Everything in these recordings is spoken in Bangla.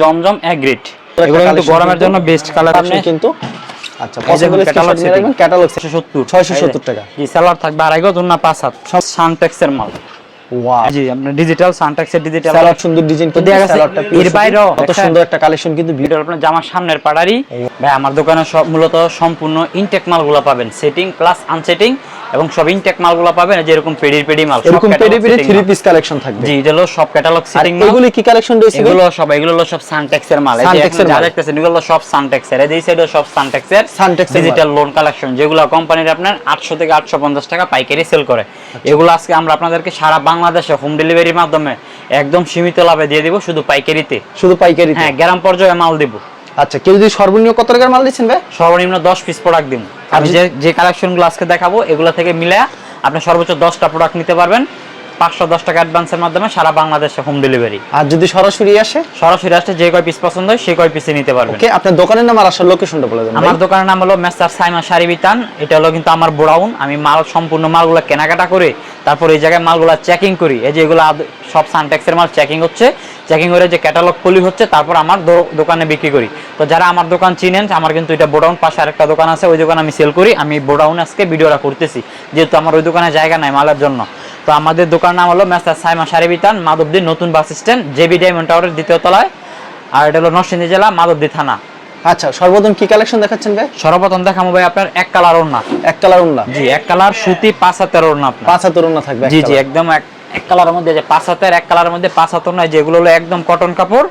জমজম এগ্রিট এগুলো কিন্তু গরমের জন্য বেস্ট কালার আপনি কিন্তু আচ্ছা এই দেখুন, পছন্দ catalog setting। ক্যাটালগ 670 670 টাকা। জি সালোয়ার থাকবে আড়াই গজ অন্য পাঁচ হাত। সব সানটেক্সের মাল। জি ডিজিটাল সানটেক্সের ডিজিটাল সুন্দর ডিজাইন তো দেখা গেছে এর বাইরেও কত সুন্দর একটা কালেকশন কিন্তু ভিডিও ভিডিও আপনার জামার সামনের ভাই আমার দোকানে সব মূলত সম্পূর্ণ ইনটেক মালগুলো পাবেন। সেটিং প্লাস আনসেটিং এবং সব ইনটেক মালগুলো পাবেন যে এরকম পেডির পেডি মাল এরকম পেরি পেরি থ্রি পিস কালেকশন থাকবে। জি এটা হলো সব ক্যাটালগ সেটিং মাল। এগুলি কি কালেকশন রয়েছে এগুলো সব এগুলো হলো সব সানটেক্সের মাল। এই যে Suntex এর দেখতেছেন এগুলো সব সানটেক্সের এই সাইডে সব সানটেক্সের Suntex এর মাল। ডিজিটাল লোন কালেকশন যেগুলো কোম্পানির আপনার 800 থেকে 850 টাকা পাইকারি সেল করে। আচ্ছা। এগুলো আজকে আমরা আপনাদেরকে সারা বাংলাদেশে হোম ডেলিভারির মাধ্যমে একদম সীমিত লাভে দিয়ে দিব শুধু পাইকারিতে। শুধু পাইকারি হ্যাঁ গ্রাম পর্যায়ে মাল দিব। আচ্ছা কেউ যদি সর্বনিম্ন কত টাকার মাল দিচ্ছেন ভাই? সর্বনিম্ন 10 পিস প্রোডাক্ট দিব। আমি যে যে কালেকশনগুলো আজকে দেখাবো এগুলো থেকে মিলে আপনি সর্বোচ্চ 10টা প্রোডাক্ট নিতে পারবেন। 510 টাকা অ্যাডভান্সের মাধ্যমে সারা বাংলাদেশে হোম ডেলিভারি আর যদি সরাসরি আসে? সরাসরি আসলে যে কয় পিস পছন্দ হয় সেই কয় পিসে নিতে পারবেন। ওকে আপনার দোকানের নাম আর আসার লোকেশনটা বলে দেন আমার দোকানের নাম হলো মেসার সাইমা শাড়ি বিতান এটা হলো কিন্তু আমার বোড়াউন আমি মাল সম্পূর্ণ মালগুলো কেনাকাটা করে তারপর এই জায়গায় মালগুলো চেকিং করি। এই যে এগুলো সব সানটেক্সের মাল চেকিং হচ্ছে। চেকিং করে যে ক্যাটালগ পলি হচ্ছে তারপর আমার দোকানে বিক্রি করি। তো যারা আমার দোকান চিনেন আমার কিন্তু এটা বোডাউন পাশে আরেকটা দোকান আছে ওই দোকানে আমি সেল করি। আমি বোডাউন আজকে ভিডিওটা করতেছি যেহেতু আমার ওই দোকানে জায়গা নাই মালের জন্য। তো আমাদের দোকান নাম হলো মেসার সাইমা শাড়ি বিতান মাধবদী নতুন বাস স্ট্যান্ড জেবি ডায়মন্ড টাওয়ারের দ্বিতীয় তলায়। আর এটা হলো নরসিংদী জেলা মাধবদী থানা। আচ্ছা সর্বপ্রথম কি কালেকশন দেখাচ্ছেন ভাই? সর্বপ্রথম দেখাবো ভাই আপনার এক কালার ওড়না। এক কালার উন্না জি এক কালার সুতি পাঁচ হাতের ওড়না আপনার। পাঁচ হাতের উন্না থাকবে জি জি একদম এক এক কালারের মধ্যে যে পাঁচ হাতের এক কালারের মধ্যে পাঁচ হাতের নয় যেগুলো হলো একদম কটন কাপড়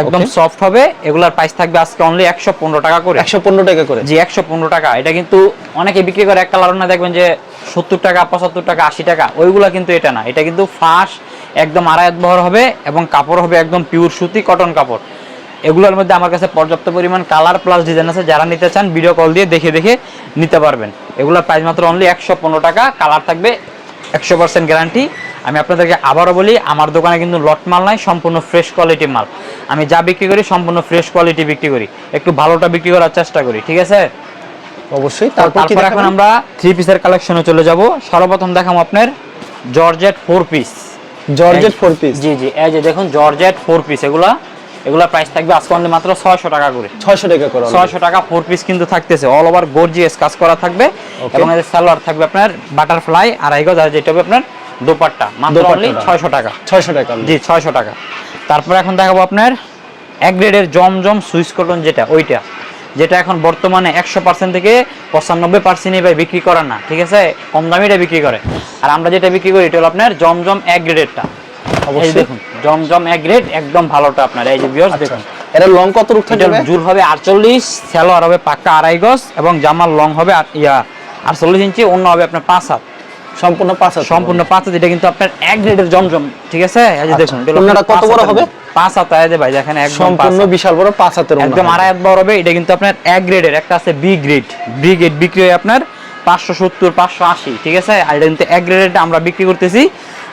একদম সফট হবে। এগুলার প্রাইস থাকবে আজকে অনলি একশো পনেরো টাকা করে। একশো পনেরো টাকা করে। জি একশো পনেরো টাকা। এটা কিন্তু অনেকে বিক্রি করে এক কালার না দেখবেন যে সত্তর টাকা পঁচাত্তর টাকা আশি টাকা ওইগুলা কিন্তু এটা না। এটা কিন্তু ফাঁস একদম আড়ায়াত বহর হবে এবং কাপড় হবে একদম পিওর সুতি কটন কাপড়। এগুলোর মধ্যে আমার কাছে পর্যাপ্ত পরিমাণ কালার প্লাস ডিজাইন আছে। যারা নিতে চান ভিডিও কল দিয়ে দেখে দেখে নিতে পারবেন। এগুলোর প্রাইস মাত্র অনলি একশো পনেরো টাকা। কালার থাকবে একশো পার্সেন্ট গ্যারান্টি আমি আপনাদেরকে আবারও বলি আমার দোকানে কিন্তু লট মাল নাই সম্পূর্ণ ফ্রেশ কোয়ালিটি মাল। আমি যা বিক্রি করি সম্পূর্ণ ফ্রেশ কোয়ালিটি বিক্রি করি। একটু ভালোটা বিক্রি করার চেষ্টা করি ঠিক আছে? অবশ্যই তারপর এখন আমরা থ্রি পিসের কালেকশনে চলে যাব। সর্বপ্রথম দেখাবো আপনার georgette four piece georgette four piece জি জি এই যে দেখুন জর্জেট ফোর পিস এগুলা এগুলা প্রাইস থাকবে আজকে only মাত্র ছয়শো টাকা করে। ছয়শো টাকা করে ছয়শো টাকা ফোর পিস কিন্তু থাকতেছে। অল ওভার গর্জিয়াস কাজ করা থাকবে। এবং এর সালোয়ার থাকবে আপনার বাটারফ্লাই আড়াই গজ আর যেটা হবে আপনার দোপাট্টা মাত্র অনলি ছয়শো টাকা। ছয়শো টাকা জি ছয়শো টাকা। তারপর এখন দেখাবো আপনার এক গ্রেডের জমজম সুইচ কটন যেটা ওইটা। যেটা এখন বর্তমানে একশো পার্সেন্ট থেকে পঁচানব্বই পার্সেন্টই ভাই বিক্রি করে না ঠিক আছে? কম দামিটা বিক্রি করে। আর আমরা যেটা বিক্রি করি এটা হলো আপনার জমজম এক গ্রেডেরটা। অবশ্যই। দেখুন জমজম এক গ্রেড একদম ভালোটা আপনার। এই যে ভিউয়ার্স দেখুন। এটা লং কত রূপ এটা থাকবে জুল হবে আটচল্লিশ স্যালোয়ার হবে পাক্কা আড়াই গজ এবং জামার লং হবে ইয়া আটচল্লিশ ইঞ্চি অন্য হবে আপনার পাঁচ হাত। সম্পূর্ণ পাঁচ সম্পূর্ণ পাঁচ এটা কিন্তু আপনার এক গ্রেডের জমজম ঠিক আছে? এই যে আচ্ছা, দেখুন আপনার কত বড় হবে? পাঁচ হাত ভাই দেখেন একদম সম্পূর্ণ বিশাল বড় পাঁচ হাতের একদম আড়াই হাত বড় হবে এটা কিন্তু আপনার এক গ্রেডের একটা আছে বি গ্রেড। বি গ্রেড বিক্রি হয় আপনার পাঁচশো সত্তর পাঁচশো আশি ঠিক আছে? আর এটা কিন্তু এক গ্রেডের আমরা বিক্রি করতেছি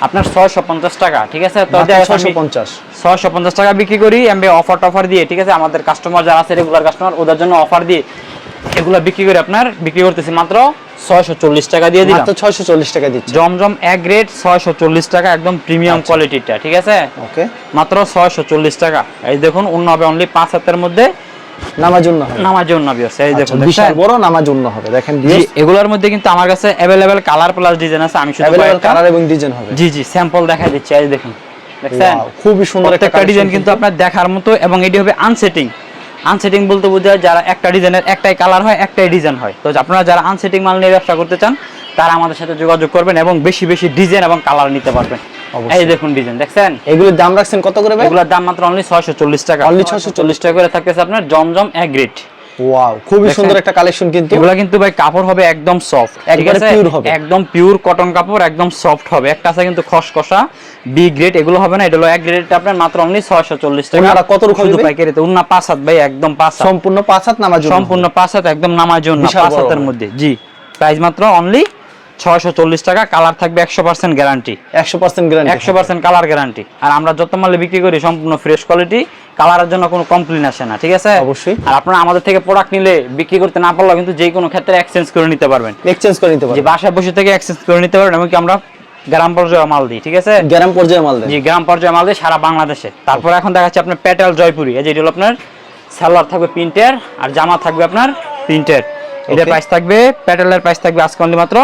আপনার ছয়শো পঞ্চাশ টাকা ঠিক আছে? তো ছয়শো পঞ্চাশ। ছয়শো পঞ্চাশ টাকা বিক্রি করি আমি অফার টফার দিয়ে ঠিক আছে? আমাদের কাস্টমার যারা আছে রেগুলার কাস্টমার ওদের জন্য অফার দিয়ে এগুলো বিক্রি করে আপনার বিক্রি করতেছি মাত্র ছয়শো চল্লিশ টাকা দিয়ে দিলাম। মাত্র ছয়শো টাকা দিচ্ছে। জমজম এক গ্রেড ছয়শো চল্লিশ টাকা একদম প্রিমিয়াম কোয়ালিটিটা ঠিক আছে? ওকে। মাত্র ছয়শো চল্লিশ টাকা। এই দেখুন অন্য হবে অনলি পাঁচ হাতের মধ্যে হবে। নামাজ জন্য বিয়স এই আচ্ছা, দেখুন বিশাল বড় হবে। দেখেন এগুলোর মধ্যে কিন্তু আমার কাছে কালার প্লাস ডিজাইন আছে আমি শুধু কালার এবং ডিজাইন হবে। জি জি স্যাম্পল দেখাই দিচ্ছি এই দেখুন। দেখছেন? খুবই সুন্দর একটা ডিজাইন কিন্তু আপনার দেখার মতো এবং এটি হবে আনসেটিং আনসেটিং বলতে বোঝায় যারা একটা ডিজাইনের একটাই কালার হয় একটাই ডিজাইন হয়। তো আপনারা যারা আনসেটিং মাল নিয়ে ব্যবসা করতে চান তারা আমাদের সাথে যোগাযোগ করবেন এবং বেশি বেশি ডিজাইন এবং কালার নিতে পারবেন। এই দেখুন ডিজাইন দেখছেন? এগুলোর দাম রাখছেন কত করে এগুলোর দাম মাত্র অনলি ছয়শো চল্লিশ টাকা। অনলি ছয়শো চল্লিশ টাকা। করে থাকতেছে আপনার জমজম এগ্রিট ওয়াও খুবই? সুন্দর একটা কালেকশন কিন্তু। এগুলা কিন্তু ভাই কাপড় হবে একদম সফট একবারে pure হবে। একদম পিওর কটন কাপড় একদম সফট হবে। একটা আছে কিন্তু খসখসা বি গ্রেড এগুলো হবে না এটা হলো এক গ্রেডটা আপনার মাত্র অনলি 640 টাকা। কত রকম শুধু? পাইকারিতে। উন্না পাঁচ হাত ভাই একদম পাঁচ হাত। সম্পূর্ণ পাঁচ হাত উন্না সম্পূর্ণ পাঁচ হাত একদম নামার জন্য বিশাল পাঁচ হাতের মধ্যে। জি। প্রাইস মাত্র অনলি 640 টাকা। কালার থাকবে 100% গ্যারান্টি একশো পার্সেন্ট গ্যারান্টি একশো পার্সেন্ট কালার গ্যারান্টি আর আমরা যত মালে বিক্রি করি সম্পূর্ণ ফ্রেশ কোয়ালিটি কালারের জন্য কোনো কমপ্লেন আসে না ঠিক আছে? অবশ্যই। আর আপনারা আমাদের থেকে প্রোডাক্ট নিলে বিক্রি করতে না পারলেও কিন্তু যে কোনো ক্ষেত্রে এক্সচেঞ্জ করে নিতে পারবেন। এক্সচেঞ্জ করে নিতে পারবেন। যে বাসায় বসে থেকে এক্সচেঞ্জ করে নিতে পারবেন এমনকি আমরা গ্রাম পর্যায়ে মাল দিই ঠিক আছে? গ্রাম পর্যায়ে মাল দেন। জি গ্রাম পর্যায়ে মাল দিই সারা বাংলাদেশে। তারপর এখন দেখাচ্ছি আপনার প্যাটেল জয়পুরি এই যে এটা হলো আপনার সালোয়ার থাকবে প্রিন্টের আর জামা থাকবে আপনার প্রিন্টের। এটার প্রাইস থাকবে প্যাটেলের প্রাইস থাকবে আজকে only মাত্র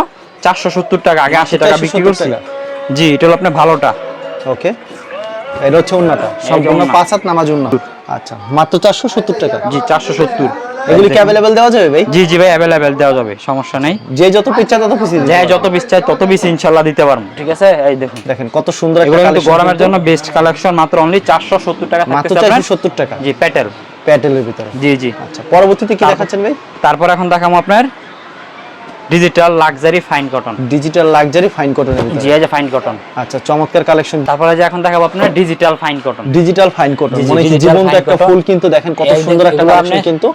চারশো সত্তর টাকা আগে আশি টাকা বিক্রি 470 করছি। জি এটা হলো আপনার ভালোটা। ওকে এটা হচ্ছে উন্নাটা সম্পূর্ণ পাঁচ হাত নামাজ উন্না আচ্ছা মাত্র চারশো সত্তর টাকা। জি চারশো সত্তর। এগুলি কি অ্যাভেলেবেল দেওয়া যাবে ভাই? জি জি ভাই অ্যাভেলেবেল দেওয়া যাবে সমস্যা নেই। যে যত তত পিস যে যত পিস তত পিস দিতে পারব। ঠিক আছে এই দেখুন। দেখেন কত সুন্দর একটা এগুলো কিন্তু গরমের জন্য বেস্ট কালেকশন মাত্র অনলি চারশো সত্তর টাকা মাত্র থাকতেছে আপনার। চারশো সত্তর টাকা। জি প্যাটেল প্যাটেলের ভিতরে। জি জি। আচ্ছা পরবর্তীতে কি দেখাচ্ছেন ভাই? তারপর এখন দেখাবো আপনার। Digital luxury fine cotton digital luxury fine কটনের জি এই যে ফাইন কটন আচ্ছা চমৎকার কালেকশন তারপরে যে এখন দেখাবো আপনারা digital fine cotton digital fine cotton মানে জীবন্ত একটা ফুল কিন্তু দেখেন কত সুন্দর একটা কালেকশন আপনি- কিন্তু।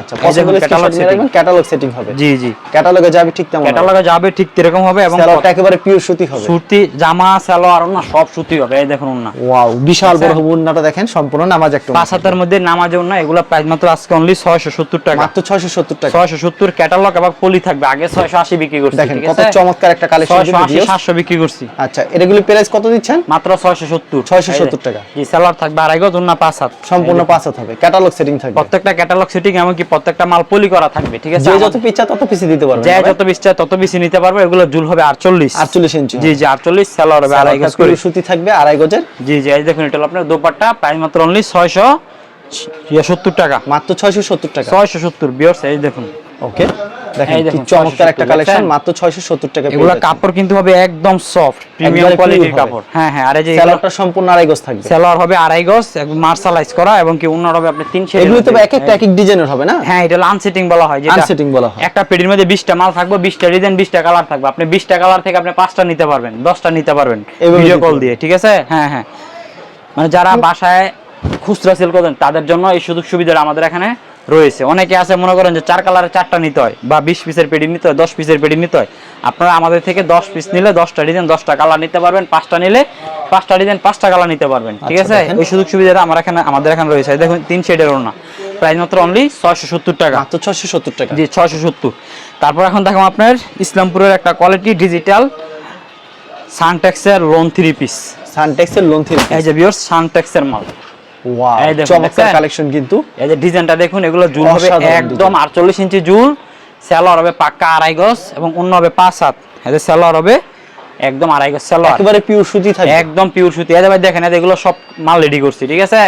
আচ্ছা পসিবল catalog স্ক্রিনশট নিয়ে setting। রাখবেন ক্যাটালগ সেটিং হবে। জি জি। ক্যাটালগে যাবে ঠিক তেমন ক্যাটালগে যাবে ঠিক এরকম হবে এবং স্যালোয়ারটা একেবারে পিওর সুতি হবে। সুতি জামা সালোয়ার না সব সুতি হবে। এই দেখুন না ওয়াও বিশাল বড় আচ্ছা। উন্নাটা দেখেন সম্পূর্ণ নামাজ একটা পাঁচ হাতের মধ্যে নামাজেও না এগুলো প্রাইস মাত্র আজকে অনলি ছয়শো সত্তর টাকা। মাত্র 670 টাকা। ছয়শো সত্তর ক্যাটালগ এবং পলি থাকবে। আগে ছয়শো আশি বিক্রি করছি দেখেন কত চমৎকার একটা কালেকশন বিক্রি করছি। আচ্ছা প্রাইস কত দিচ্ছেন? মাত্র ছয়শো সত্তর। 670 টাকা। জি সালোয়ার থাকবে আড়াই গজ না পাঁচ হাত। সম্পূর্ণ পাঁচ হাত হবে। ক্যাটালগ সেটিং থাকবে। প্রত্যেকটা ক্যাটালগ সেটিং এমনকি প্রত্যেকটা মাল পলি করা থাকবে ঠিক আছে? যত পিচ্ছা তত পিসি দিতে পারবে যে যত পিস চায় তত বেশি নিতে পারবে এগুলো জুল হবে আটচল্লিশ। 48 ইঞ্চি। জি জি আটচল্লিশ সেলার হবে আড়াই গজ করে। সুতি থাকবে আড়াই গজের। জি জি এই দেখুন এটা হলো আপনার দোপাট্টা প্রাইস মাত্র অনলি ছয়শো সত্তর টাকা। মাত্র 670 টাকা। ছয়শো সত্তর বিয়র্স এই দেখুন। ওকে দেখেন কি চমৎকার একটা কালেকশন মাত্র 670 টাকা এগুলা কাপড় কিন্তু হবে একদম সফট প্রিমিয়াম কোয়ালিটির কাপড়। হ্যাঁ হ্যাঁ আর এই যে স্যালোয়ারটা সম্পূর্ণ আড়াই গজ থাকবে। সেলোয়ার হবে আড়াই গজ একদম মার্শালাইজ করা এবং কি হবে আপনি তিন শেড এগুলো তো এক একটা এক এক ডিজাইনের হবে না? হ্যাঁ এটা আনসেটিং বলা হয় যেটা বলা হয়। একটা পেটির মধ্যে 20টা মাল থাকবে 20টা ডিজাইন 20টা কালার থাকবে। আপনি 20টা কালার থেকে আপনি পাঁচটা নিতে পারবেন 10টা নিতে পারবেন ভিডিও কল দিয়ে ঠিক আছে? হ্যাঁ হ্যাঁ। মানে যারা বাসায় খুচরা সেল করেন তাদের জন্য এই সুযোগ সুবিধাটা আমাদের এখানে রয়েছে। অনেকে আছে মনে করেন যে চার কালারে চারটা নিতে হয় বা বিশ পিসের পেটি নিতে হয় দশ পিসের পেটি নিতে হয়। আপনারা আমাদের থেকে দশ পিস নিলে দশটা ডিজাইন দশটা কালার নিতে পারবেন পাঁচটা নিলে পাঁচটা ডিজাইন পাঁচটা কালার নিতে পারবেন। ঠিক আচ্ছা, আছে। ওই সুযোগ সুবিধাটা আমার এখানে আমাদের এখানে রয়েছে। দেখুন তিন শেডের না প্রাইস মাত্র অনলি ছয়শো সত্তর টাকা। মাত্র 670 টাকা। জি ছয়শো সত্তর। তারপর এখন দেখো আপনার ইসলামপুরের একটা কোয়ালিটি ডিজিটাল সানটেক্সের লোন থ্রি পিস সানটেক্সের লোন থ্রি পিস এই যে বিয়র সানটেক্সের মাল। এই চমৎকার? কালেকশন কিন্তু। এই যে ডিজাইনটা দেখুন এগুলো জুল হবে একদম আটচল্লিশ ইঞ্চি জুল সেলোয়ার হবে পাক্কা আড়াই গজ এবং অন্য হবে পাঁচ হাত এদের সেলোয়ার হবে একদম আড়াই গজ সেলোয়ার। একেবারে পিওর সুতি থাকবে। একদম পিওর সুতি। এই ভাই দেখেন এগুলো সব মাল রেডি করছি ঠিক আছে?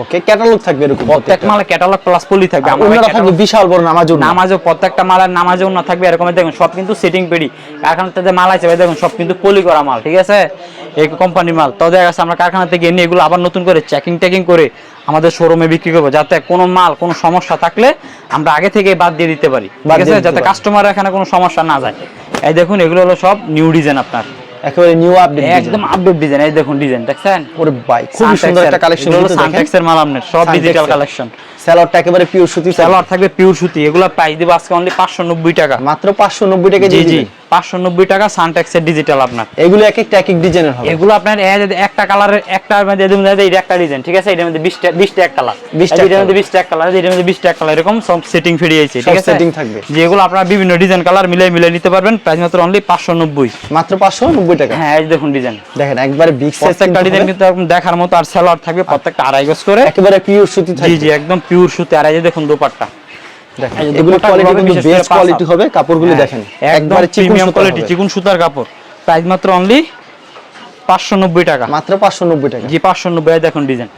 ওকে ক্যাটালগ থাকবে এরকম প্রত্যেক মালে ক্যাটালগ প্লাস পলি থাকবে। আমার থাকবে বিশাল বড় নামাজ নামাজও প্রত্যেকটা মালের নামাজও না থাকবে এরকম দেখুন সব কিন্তু সেটিং পেডি কারখানাতে যে মাল আছে ভাই দেখুন সব কিন্তু পলি করা মাল ঠিক আছে? এই কোম্পানির মাল। তো দেখা গেছে আমরা কারখানা থেকে এনে এগুলো আবার নতুন করে চেকিং টেকিং করে আমাদের শোরুমে বিক্রি করব। যাতে কোনো মাল কোনো সমস্যা থাকলে আমরা আগে থেকে বাদ দিয়ে দিতে পারি ঠিক আছে? যাতে কাস্টমার এখানে কোনো সমস্যা না যায়। এই দেখুন এগুলো হলো সব নিউ ডিজাইন আপনার। একেবারে নিউ আপডেট একদম আপডেট ডিজাইন এই দেখুন ডিজাইন দেখছেন? ওরে ভাই খুবই সুন্দর একটা কালেকশন সানটেক্সের মাল আপনার সব ডিজিটাল কালেকশন স্যালোয়ারটা একেবারে পিওর সুতি। সালোয়ার থাকবে পিওর সুতি এগুলো প্রাইস দিব আজকে অনলি পাঁচশো নব্বই টাকা। মাত্র 590 টাকা জি জি দিবেন। পাঁচশো নব্বই টাকা সানটেক্সের ডিজিটাল আপনার। এগুলো এক একটা এক এক ডিজাইনের হবে। এগুলো আপনার একটা কালারের একটা মধ্যে এটা একটা ডিজাইন ঠিক আছে? এটার মধ্যে বিশটা বিশটা এক কালার 20 টা এটার মধ্যে এক কালার এটার মধ্যে বিশটা এক কালার এরকম সব সেটিং ফিরে যাচ্ছে ঠিক আছে? setting থাকবে। যেগুলো আপনারা বিভিন্ন ডিজাইন কালার মিলে মিলে নিতে পারবেন প্রাইস মাত্র অনলি পাঁচশো নব্বই। মাত্র 590 টাকা। হ্যাঁ এই দেখুন ডিজাইন দেখেন একবারে বিগ প্রত্যেকটা ডিজাইন কিন্তু দেখার মতো আর সেলার থাকবে প্রত্যেকটা আড়াই গজ করে। একেবারে পিওর সুতি থাকবে। জি একদম পিওর সুতি। আর এই দেখুন দোপাট্টা। কোয়ালিটি হবে কাপড়গুলো হ্যাঁ, দেখেন একবারে প্রিমিয়াম কোয়ালিটি হবে। সুতার কাপড়। প্রাইস মাত্র অনলি পাঁচশো নব্বই টাকা। মাত্র 590 টাকা। জি পাঁচশো নব্বই দেখুন ডিজাইন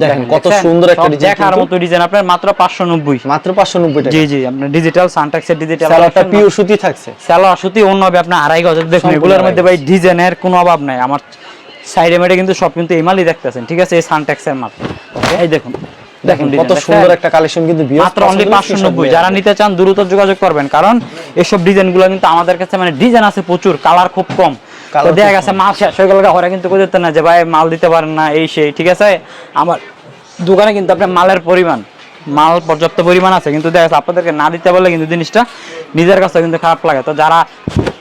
দেখেন কত সুন্দর একটা ডিজাইন দেখার মতো ডিজাইন আপনার মাত্র পাঁচশো নব্বই। মাত্র 590 টাকা। জি জি আপনার ডিজিটাল সানটাক্সের ডিজিটাল স্যালোয়ারটা পিওর সুতি থাকছে। স্যালোয়ার সুতি অন্য হবে আপনার আড়াই গজ দেখুন এগুলোর মধ্যে ভাই ডিজাইনের কোনো অভাব নাই। আমার সাইডে মেডে কিন্তু সব কিন্তু এই মালই দেখতেছেন ঠিক আছে? এই সানটাক্সের মাল। এই দেখুন দেখেন কত সুন্দর একটা কালেকশন কিন্তু মাত্র অনলি যারা নিতে চান দ্রুত যোগাযোগ করবেন কারণ এসব ডিজাইনগুলো কিন্তু আমাদের কাছে মানে ডিজাইন আছে প্রচুর কালার খুব কম। তো দেখা গেছে মাল শেষ হয়ে গেলে ওরা কিন্তু না যে ভাই মাল দিতে পারেন না এই সেই ঠিক আছে? আমার দোকানে কিন্তু আপনার মালের পরিমাণ মাল পর্যাপ্ত পরিমাণ আছে কিন্তু দেখা যাচ্ছে আপনাদেরকে না দিতে পারলে কিন্তু জিনিসটা নিজের কাছে কিন্তু খারাপ লাগে। তো যারা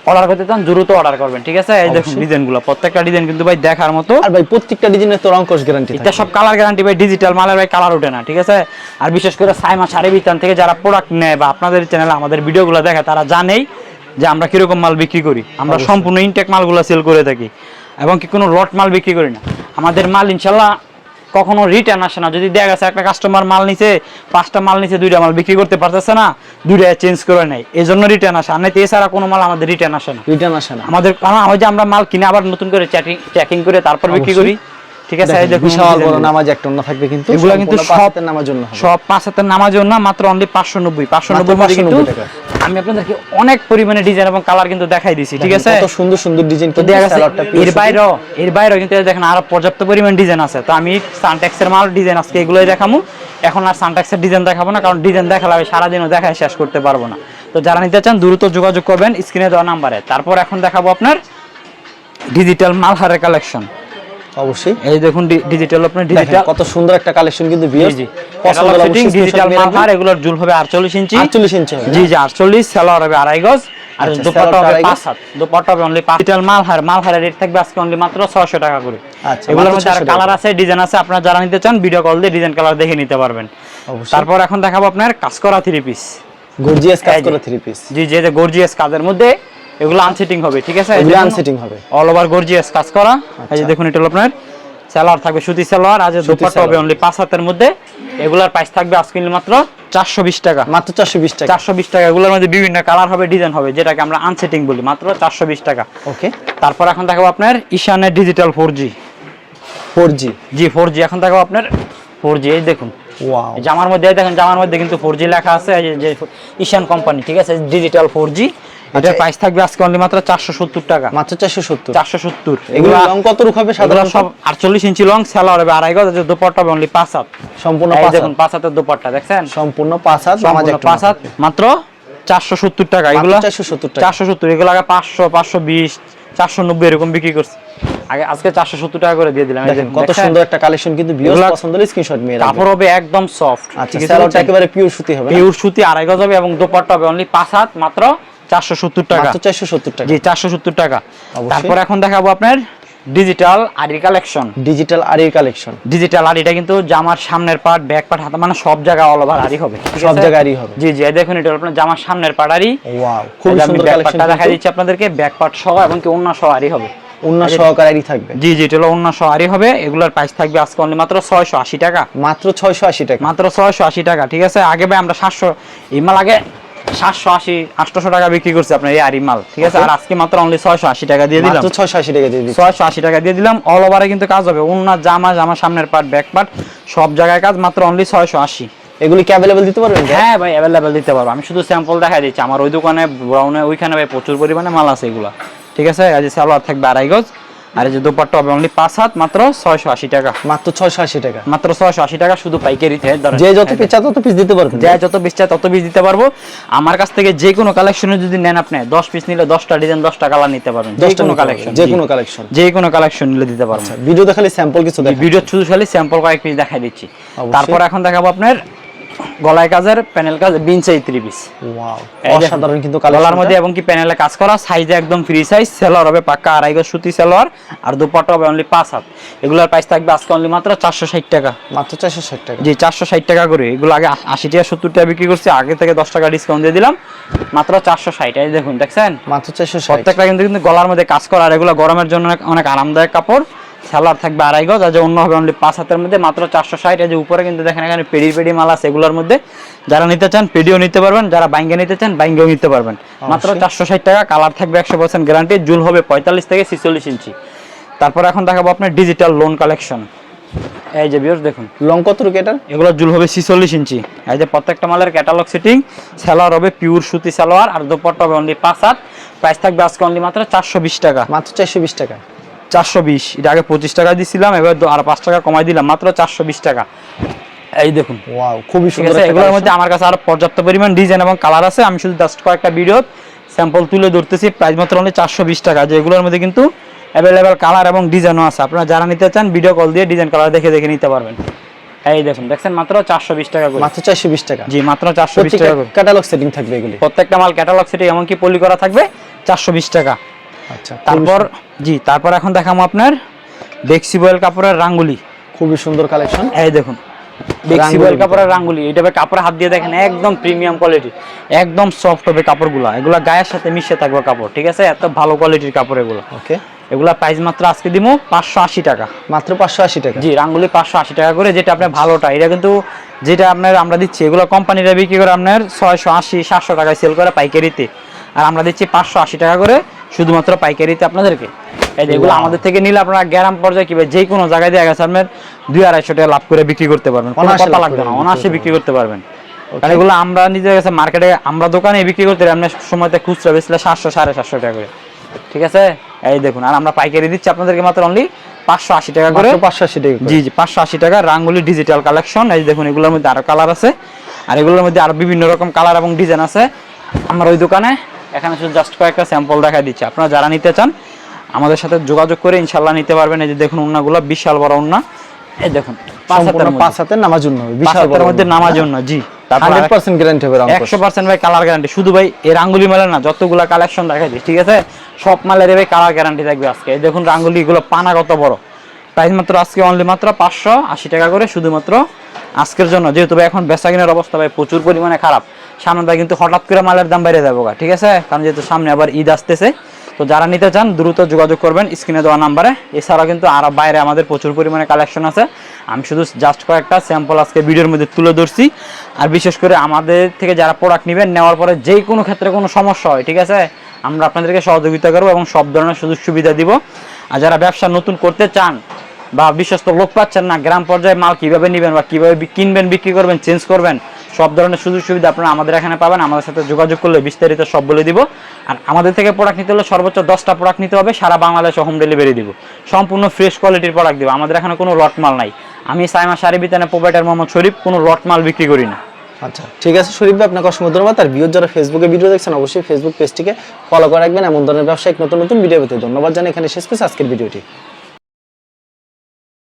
অর্ডার করতে চান দ্রুত অর্ডার করবেন ঠিক আছে? এই দেখুন ডিজাইনগুলো প্রত্যেকটা ডিজাইন কিন্তু ভাই দেখার মতো। আর ভাই প্রত্যেকটা ডিজাইনের তো রংকশ গ্যারান্টি এটা সব কালার গ্যারান্টি ভাই ডিজিটাল মালের ভাই কালার ওঠে না ঠিক আছে? আর বিশেষ করে সাইমা শাড়ি বিতান থেকে যারা প্রোডাক্ট নেয় বা আপনাদের চ্যানেলে আমাদের ভিডিওগুলো দেখে তারা জানেই যে আমরা কীরকম মাল বিক্রি করি? আমরা সম্পূর্ণ ইনটেক মালগুলো সেল করে থাকি। এবং কি কোনো লট মাল বিক্রি করি না। আমাদের মাল ইনশাল্লাহ কখনো রিটার্ন আসে না। যদি দেখা গেছে একটা কাস্টমার মাল নিছে পাঁচটা মাল নিছে দুইটা মাল বিক্রি করতে পারতেছে না দুইটা চেঞ্জ করে নেয়। এই জন্য রিটার্ন আসে। আর নাইতে এছাড়া কোনো মাল আমাদের রিটার্ন আসে না। রিটার্ন আসে না। আমাদের কারণ হয় যে আমরা মাল কিনে আবার নতুন করে চ্যাটিং চেকিং করে তারপর বিক্রি করি। ঠিক আছে বিশাল বড় নামাজ একটা অন্য থাকবে কিন্তু এগুলা কিন্তু সব- জন্য সব পাঁচ হাতের নামাজেও না মাত্র অনলি পাঁচশো নব্বই পাঁচশো নব্বই মধ্যে কিন্তু আমি আপনাদেরকে অনেক পরিমাণে ডিজাইন এবং কালার কিন্তু দেখাই দিছি ঠিক আছে? কত সুন্দর সুন্দর ডিজাইন তো দেখা গেছে এর বাইরেও এর বাইরেও কিন্তু দেখেন আরও পর্যাপ্ত পরিমাণ ডিজাইন আছে। তো আমি সানটেক্সের মাল ডিজাইন আজকে এগুলোই এখন আর সানটেক্সের ডিজাইন দেখাবো না কারণ ডিজাইন দেখালে আমি সারাদিনও দেখায় শেষ করতে পারব না। তো যারা নিতে চান দ্রুত যোগাযোগ করবেন স্ক্রিনে দেওয়া নাম্বারে। তারপর এখন দেখাবো আপনার ডিজিটাল মালহারের কালেকশন অবশ্যই। এই দেখুন ডিজিটাল আপনার ডিজিটাল কত সুন্দর একটা কালেকশন কিন্তু জি ভিউয়ার্স জি। ডিজিটাল। মালহার এগুলোর জুল হবে আটচল্লিশ ইঞ্চি। 48 ইঞ্চি জি জি আটচল্লিশ সেলোয়ার হবে আড়াই গজ। আর আচ্ছা, হবে আড়াই গজ? পাঁচ হাত। দুপাট্টা হবে অনলি পাঁচ ডিজিটাল মালহার মালহারের রেট থাকবে আজকে অনলি মাত্র ছশো টাকা করে। আচ্ছা, এগুলোর মধ্যে আর কালার আছে ডিজাইন আছে আপনারা যারা নিতে চান ভিডিও কল দিয়ে ডিজাইন কালার দেখে নিতে পারবেন। অবশ্যই। তারপর এখন দেখাবো আপনার কাজ করা থ্রি পিস গর্জিয়াস কাজ করা থ্রি পিস জি যে গর্জিয়াস কাজের মধ্যে এগুলো আনসেটিং হবে ঠিক আছে? এগুলো আনসেটিং হবে। অল ওভার গর্জিয়াস কাজ করা। এই যে আচ্ছা। দেখুন এটা হলো আপনার সালোয়ার থাকবে সুতি সালোয়ার আজ দুপাট্টা হবে অনলি পাঁচ হাতের মধ্যে। এগুলার প্রাইস থাকবে আজকে মাত্র চারশো বিশ টাকা। মাত্র 420 টাকা। চারশো বিশ টাকা এগুলোর মধ্যে বিভিন্ন কালার হবে ডিজাইন হবে যেটাকে আমরা আনসেটিং বলি মাত্র চারশো বিশ টাকা। ওকে। তারপর এখন দেখাবো আপনার ঈশানের ডিজিটাল ফোর জি 4G জি জি ফোর জি এখন দেখাবো আপনার ফোর জি এই দেখুন। জামার মধ্যে দেখেন জামার মধ্যে কিন্তু ফোর জি লেখা আছে যে ঈশান কোম্পানি ঠিক আছে ডিজিটাল ফোর জি এটার আচ্ছা। প্রাইস থাকবে আজকে অনলি মাত্র চারশো সত্তর টাকা। মাত্র 470 চারশো সত্তর। এগুলো রং কত রূপ হবে সাধারণ সব আটচল্লিশ ইঞ্চি লং সেলার হবে আড়াই গজ আর যে দুপাট্টা হবে অনলি পাঁচ হাত। সম্পূর্ণ এই পাঁচ দেখুন হাত। পাঁচ হাতের দুপাট্টা দেখছেন? সম্পূর্ণ পাঁচ হাত নামাজ সম্পূর্ণ একটা পাঁচ হাত মাত্র চারশো সত্তর টাকা। এগুলো 470 টাকা। চারশো সত্তর এগুলো আগে পাঁচশো পাঁচশো বিশ চারশো নব্বই এরকম বিক্রি করছে। আগে আজকে চারশো সত্তর টাকা করে দিয়ে দিলাম দেখেন কত সুন্দর একটা কালেকশন কিন্তু ভিউয়ার্স পছন্দ হলে স্ক্রিনশট নিয়ে রাখবেন। কাপড় হবে একদম সফট আচ্ছা একেবারে পিওর সুতি হবে? পিওর সুতি আড়াই গজ হবে এবং দোপাট্টা হবে অনলি পাঁচ হাত মাত্র চারশো সত্তর টাকা। মাত্র 470 টাকা। জি চারশো সত্তর টাকা। তারপর এখন দেখাবো আপনার ডিজিটাল কালেকশন। ডিজিটাল আরির কালেকশন। ডিজিটাল আরিটা কিন্তু জামার সামনের পার্ট ব্যাক পার্ট হাতে মানে সব জায়গায় অল ওভার আরি হবে সব জায়গায় আরি হবে। জি জি দেখুন এটা আপনার জামার সামনের পার্ট আরি ওয়াও খুব সুন্দর কালেকশন দেখা দিচ্ছি আপনাদেরকে ব্যাক পার্ট সহ এবং কি অন্য সহ আরি হবে। অন্য সহকারে থাকবে। জি জি এটা অন্য সহ আরি হবে। এগুলোর প্রাইস থাকবে আজকে অনলি মাত্র ছয়শো আশি টাকা। মাত্র 680 টাকা। মাত্র ছয়শো আশি টাকা ঠিক আছে? আগে ভাই আমরা সাতশো এই মাল আগে সাতশো আশি আটশোশো টাকা বিক্রি করছি আপনার এই আরি মাল ঠিক আছে? আর আজকে মাত্র অনলি ছয়শো আশি টাকা দিয়ে দিলাম। মাত্র 680 টাকা দিয়ে ছয়শো আশি টাকা দিয়ে দিলাম। অল ওভারে কিন্তু কাজ হবে। জামা জামা সামনের পার্ট ব্যাক পার্ট সব জায়গায় কাজ মাত্র অনলি ছয়শো আশি। এগুলি কি অ্যাভেলেবল দিতে পারবেন হ্যাঁ ভাই অ্যাভেলেবেল দিতে পারব। আমি শুধু স্যাম্পল দেখাই দিচ্ছি। আমার ওই দোকানে ব্রাউনে ওইখানে ভাই প্রচুর পরিমাণে মাল আছে এগুলা। ঠিক আছে? আজ সালোয়ার থাকবে আড়াই গজ। আর এই যে দুপাট্টা হবে অনলি পাঁচ হাত মাত্র ছয়শো আশি টাকা। মাত্র 680 টাকা। মাত্র ছয়শো আশি টাকা শুধু পাইকারিতে ধরেন। যে যত পিস চায় তত পিস দিতে পারবেন। যা যত পিস চায় তত পিস দিতে পারব। আমার কাছ থেকে যে কোনো কালেকশনে যদি নেন আপনি দশ পিস নিলে দশটা ডিজাইন দশটা কালার নিতে পারবেন। যে 10টা কোনো কালেকশন যে কোনো কালেকশন যে কোনো কালেকশন নিলে দিতে পারব ভিডিও দেখালে স্যাম্পল কিছু ভিডিও শুধু খালি স্যাম্পল কয়েক পিস দেখাই দিচ্ছি। তারপর এখন দেখাবো আপনার গলায় কাজের প্যানেল কাজ বিনসাই থ্রি পিস। অসাধারণ কিন্তু গলার কালার মধ্যে এবং কি প্যানেলে কাজ করা সাইজে একদম ফ্রি সাইজ সেলর হবে পাক্কা আড়াই গজ সুতি সেলর আর দুপাট্টা হবে অনলি পাঁচ হাত। এগুলোর প্রাইস থাকবে আজকে অনলি মাত্র চারশো ষাট টাকা। মাত্র 460 টাকা। জি চারশো ষাট টাকা করে। এগুলো আগে আশি টাকা সত্তর টাকা বিক্রি করছি আগে থেকে দশ টাকা ডিসকাউন্ট দিয়ে দিলাম। মাত্র চারশো ষাট এই দেখুন দেখছেন? মাত্র চারশো প্রত্যেকটা কিন্তু কিন্তু গলার মধ্যে কাজ করা আর এগুলো গরমের জন্য অনেক আরামদায়ক কাপড়। সালোয়ার থাকবে আড়াই গজ আর যে অন্য হবে অনলি পাঁচ হাতের মধ্যে মাত্র চারশো ষাট। এই যে উপরে কিন্তু দেখেন এখানে পেডি পেডি মাল আছে এগুলোর মধ্যে। যারা নিতে চান পেডিও নিতে পারবেন যারা বাইঙ্গে নিতে চান বাইঙ্গেও নিতে পারবেন। মাত্র চারশো ষাট টাকা কালার থাকবে একশো পার্সেন্ট গ্যারান্টি জুল হবে পঁয়তাল্লিশ থেকে ছিচল্লিশ ইঞ্চি। তারপর এখন দেখাবো আপনার ডিজিটাল লোন কালেকশন এই যে বিয়স দেখুন। লং কত রুক এটার এগুলো জুল হবে ছিচল্লিশ ইঞ্চি। এই যে প্রত্যেকটা মালের ক্যাটালগ সিটিং সালোয়ার হবে পিওর সুতি সালোয়ার আর দুপাট্টা হবে অনলি পাঁচ হাত। প্রাইস থাকবে আজকে অনলি মাত্র চারশো বিশ টাকা। মাত্র 420 টাকা। চারশো বিশ। এটা আগে পঁচিশ টাকা দিছিলাম এবার আর পাঁচ টাকা কমাই দিলাম মাত্র চারশো বিশ টাকা। এই দেখুন। ওয়াও খুবই সুন্দর এগুলোর মধ্যে আমার কাছে আরও পর্যাপ্ত পরিমাণ ডিজাইন এবং কালার আছে। আমি শুধু জাস্ট কয়েকটা ভিডিও স্যাম্পল তুলে ধরতেছি। প্রাইস মাত্র অনলি চারশো বিশ টাকা যে এগুলোর মধ্যে কিন্তু অ্যাভেলেবেল কালার এবং ডিজাইনও আছে। আপনারা যারা নিতে চান ভিডিও কল দিয়ে ডিজাইন কালার দেখে দেখে নিতে পারবেন। এই দেখুন দেখছেন মাত্র চারশো বিশ টাকা করে। মাত্র 420 টাকা। জি মাত্র চারশো বিশ টাকা করে। ক্যাটালগ সেটিং থাকবে এগুলি। প্রত্যেকটা মাল ক্যাটালগ সেটে এমনকি পলি করা থাকবে চারশো বিশ টাকা। আচ্ছা তারপর জি তারপর এখন দেখাবো আপনার কাপড়ের রাঙ্গুলি। খুবই সুন্দর কালেকশন এই দেখুন কাপড়ের রাঙ্গুলি। এটা কাপড়ে হাত দিয়ে দেখেন একদম প্রিমিয়াম কোয়ালিটি একদম সফট হবে কাপড়গুলা। এগুলা গায়ের সাথে মিশে থাকবে কাপড় ঠিক আছে? এত ভালো কোয়ালিটির কাপড় এগুলো। ওকে। এগুলা প্রাইস মাত্র আজকে দিমু পাঁচশো আশি টাকা। মাত্র পাঁচশো আশি টাকা। জি রাঙ্গুলি পাঁচশো আশি টাকা করে যেটা আপনার ভালোটা। এটা কিন্তু যেটা আপনার আমরা দিচ্ছি এগুলো কোম্পানিরা বিক্রি করে আপনার ছয়শো আশি সাতশো টাকায় সেল করে পাইকারিতে। আর আমরা দিচ্ছি পাঁচশো আশি টাকা করে শুধুমাত্র পাইকারিতে আপনাদেরকে। এই যে এগুলো আমাদের থেকে নিলে আপনারা গ্রাম পর্যায়ে কিংবা যে কোনো জায়গায় দিয়ে গেছে আপনার দুই আড়াইশো টাকা লাভ করে বিক্রি করতে পারবেন। কোনো কথা লাগবে না অনায়াসে বিক্রি করতে পারবেন। কারণ এগুলো আমরা নিজের কাছে মার্কেটে আমরা দোকানে বিক্রি করতে আপনার সময়তে খুচরা বেচলে সাতশো সাড়ে সাতশো টাকা করে। ঠিক আছে? এই দেখুন আর আমরা পাইকারি দিচ্ছি আপনাদেরকে মাত্র অনলি পাঁচশো আশি টাকা করে। পাঁচশো আশি টাকা জি জি পাঁচশো আশি টাকা রাঙ্গুলি ডিজিটাল কালেকশন এই দেখুন এগুলোর মধ্যে আরও কালার আছে। আর এগুলোর মধ্যে আরও বিভিন্ন রকম কালার এবং ডিজাইন আছে। আমার ওই দোকানে এখানে শুধু জাস্ট কয়েকটা স্যাম্পল দেখা দিচ্ছি। আপনারা যারা নিতে চান আমাদের সাথে যোগাযোগ করে ইনশাল্লাহ নিতে পারবেন। এই যে দেখুন উন্নাগুলো বিশাল বড় উন্না। এই দেখুন পাঁচ হাতের পাঁচ হাতের নামার জন্য বিশাল হাতের মধ্যে নামার জন্য জি। গ্যারান্টি হবে ভাই কালার গ্যারান্টি শুধু ভাই এই রাঙ্গুলি মালের না যতগুলা কালেকশন ঠিক আছে? সব মালের ভাই কালার গ্যারান্টি থাকবে আজকে। দেখুন রাঙ্গুলি এগুলো পানা কত বড়। প্রাইস মাত্র আজকে অনলি মাত্র পাঁচশো আশি টাকা করে শুধুমাত্র আজকের জন্য। যেহেতু ভাই এখন বেচা অবস্থা ভাই প্রচুর পরিমাণে খারাপ। সামনে ভাই কিন্তু হঠাৎ করে মালের দাম বেড়ে যাব ঠিক আছে? কারণ যেহেতু সামনে আবার ঈদ আসতেছে, তো যারা নিতে চান দ্রুত যোগাযোগ করবেন স্ক্রিনে দেওয়া নাম্বারে। এছাড়াও কিন্তু আরও বাইরে আমাদের প্রচুর পরিমাণে কালেকশন আছে। আমি শুধু জাস্ট কয়েকটা স্যাম্পল আজকে ভিডিওর মধ্যে তুলে ধরছি। আর বিশেষ করে আমাদের থেকে যারা প্রোডাক্ট নেবেন, নেওয়ার পরে যেই কোনো ক্ষেত্রে কোনো সমস্যা হয়, ঠিক আছে? আমরা আপনাদেরকে সহযোগিতা করব এবং সব ধরনের সুযোগ সুবিধা দিব। আর যারা ব্যবসা নতুন করতে চান বা বিশ্বস্ত লোক পাচ্ছেন না, গ্রাম পর্যায়ে মাল কীভাবে নেবেন বা কীভাবে কিনবেন, বিক্রি করবেন চেঞ্জ করবেন, সব ধরনের সুযোগ সুবিধা আপনারা আমাদের এখানে পাবেন। আমাদের সাথে যোগাযোগ করলে বিস্তারিত সব বলে দিব। আর আমাদের থেকে প্রোডাক্ট নিতে হলে সর্বোচ্চ দশটা প্রোডাক্ট নিতে হবে, সারা বাংলাদেশে হোম ডেলিভারি দিব। সম্পূর্ণ ফ্রেশ কোয়ালিটির প্রোডাক্ট দিব। আমাদের এখানে কোনো লট মাল নাই। আমি সাইমা শাড়ি বিতানে প্রোভাইডার মোহাম্মদ শরীফ, কোনো লট মাল বিক্রি করি না। আচ্ছা ঠিক আছে শরীফ আপনাকে অসংখ্য ধন্যবাদ। আর ভিউর যারা ফেসবুকে ভিডিও দেখছেন, অবশ্যই ফেসবুক পেজটিকে ফলো করে রাখবেন। এমন ধরনের ব্যবসায়িক নতুন নতুন ভিডিও পেতে ধন্যবাদ জানাই। এখানে শেষ করছি আজকের ভিডিওটি